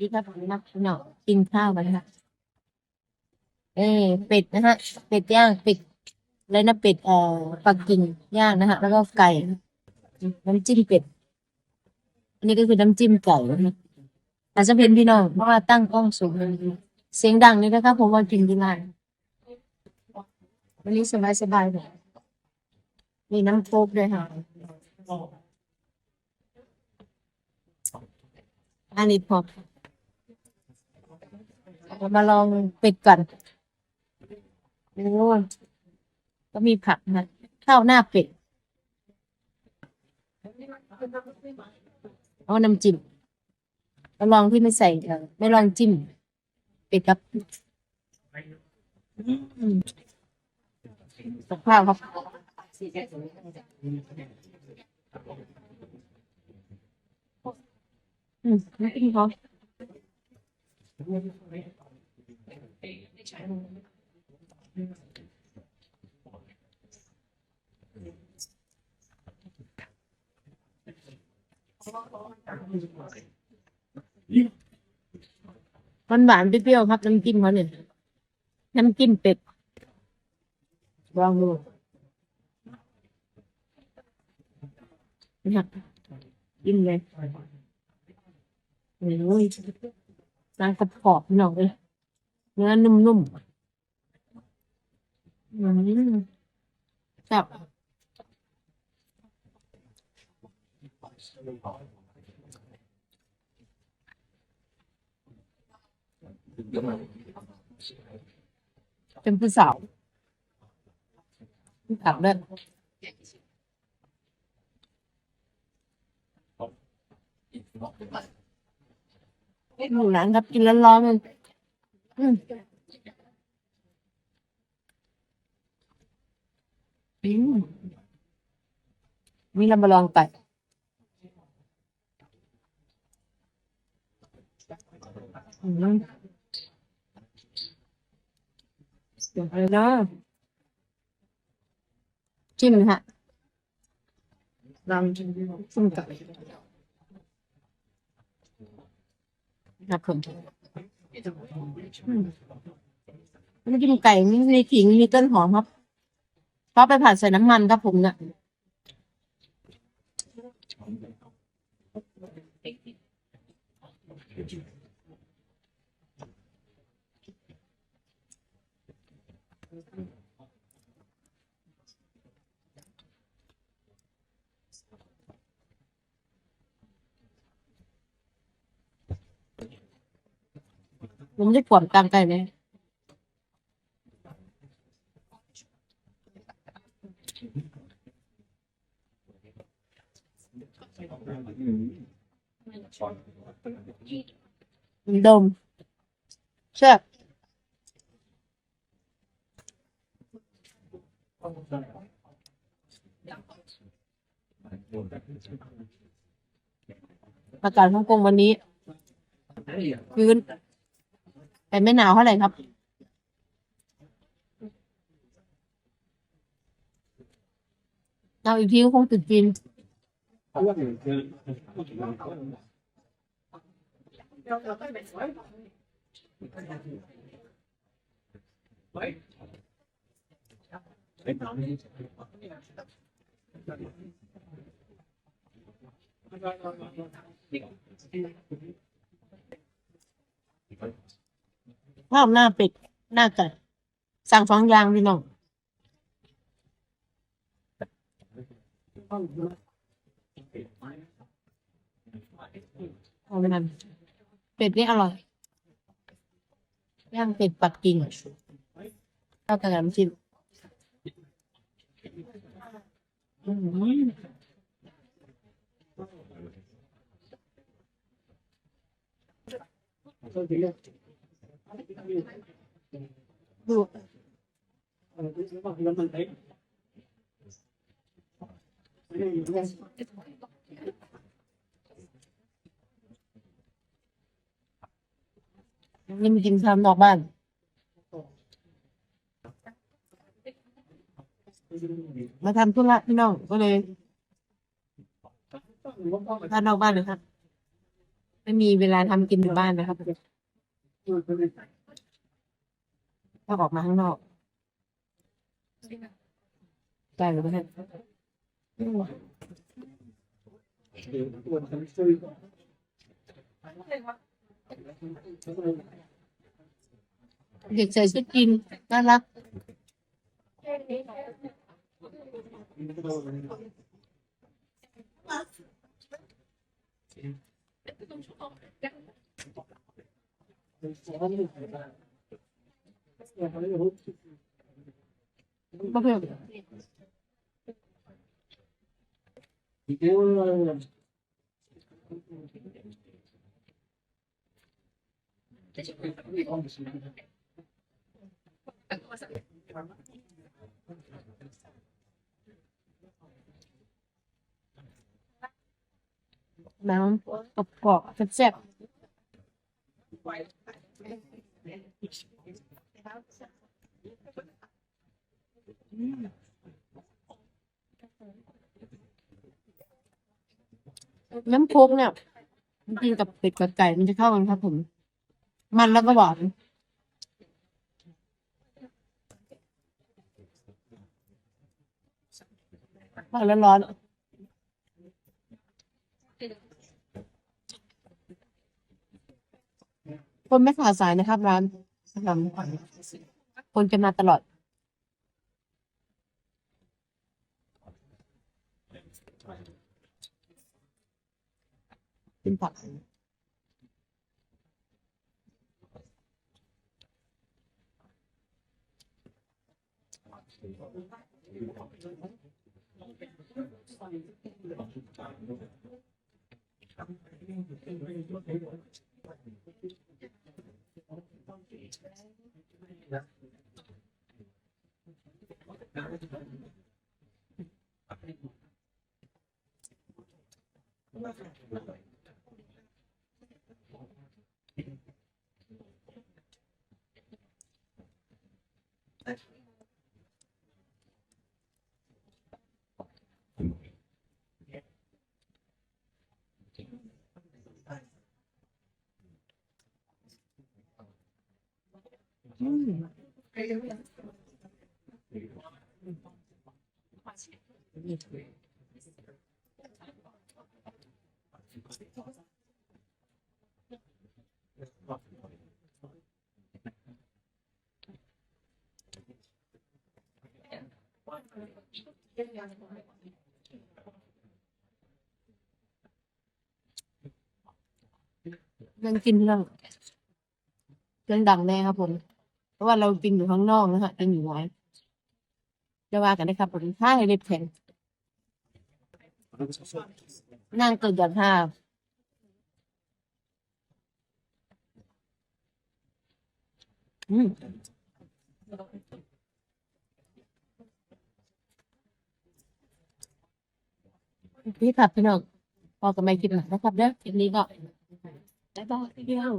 ดีครับผมนักเนาะกินข้าวกันนะคะเอ้เป็ดนะฮะ เป็ดย่างเป็ดอะไรนะเป็ดเอ่อปักกิ่งย่างนะฮะ แล้วก็ไก่ น้ำจิ้มเป็ด อันนี้ก็คือน้ำจิ้มไก่นะอาจจะเป็นพี่น้องเพราะว่าตั้งกล้องสูงเสียงดังนี่นะครับผมว่ากินที่ร้านวันนี้สบายสบายเลยมีน้ำโค้กด้วยค่ะอันนี้พอ เรามาลองเป็ดก่อนโอ้ก็มีผักนะข้าวหน้าเป็ดเอาน้ำจิ้มเราลองที่ไม่ใส่เออไม่ลองจิ้ม เป็ดครับอืมกับข้าวครับอืมน้ำจิ้มเขา มันหวานๆเปรี้ยวๆครับน้ำจิ้มเขาเนี่ยน้ำจิ้มเป็ดลองดูนะครับกินเลยโอ้ยนางกระพอบๆหน่อยเลย เนื้อนุ่มๆอืมแซ่บเป็นผู้สาวมีผักด้วยหมูหนังครับกินร้อนๆมัน อืมอืมมีลำบะลองไก่อืมเดี๋ยวอะไรนะจิ้มนะฮะลองจิ้มไก่ครับผม อืมน้ำจิ้มไก่มีขิงมีต้นหอมครับเพราะไปผัดใส่น้ำมันครับผมเนี่ย ผมได้กวดกลางไก่เลยดมแซ่บอากาศฮ่องกงวันนี้ คืน แต่ไม่หนาวเท่าไหร่ครับ เราอีกทีก็คงติดจีน ข้าวหน้าเป็ดหน้าไก่สั่งสองอย่างพี่น้องเอาไปทำเป็ดนี่อร่อยย่างเป็ดปักกิ่งข้าวกระน้ำจิ้มอืม นี่มากินข้าวนอกบ้านมาทำธุระพี่น้องก็เลยทานนอกบ้านเลยครับไปไม่มีเวลาทำกินอยู่บ้านนะครับ ต้องออกมาข้างนอก ได้หรือไม่ได้เด็กใส่ชุดกินน่ารักประเภท น้ำกรอบกรอบๆแซ่บๆ น้ำโคกเนี่ยมันกินกับเป็ดกับไก่มันจะเข้ากันครับผม มันแล้วก็หวานร้อนร้อนๆคนไม่ขาดสายนะครับร้านคนจะมาตลอด เป็นผั ก อืมยังกินเรื่องเรื่องดังแน่ครับผม เพราะว่าเรากินอยู่ข้างนอกนะฮะกินอยู่ไว้จะว่ากันได้ครับผมถ้าให้เล็บแข็งนั่งเกิดจากห้าอืม พี่ครับพี่น้องพอกันไม่คิดหนักนะครับเด้อคลิปนี้ก็บ๊ายบายพี่น้อง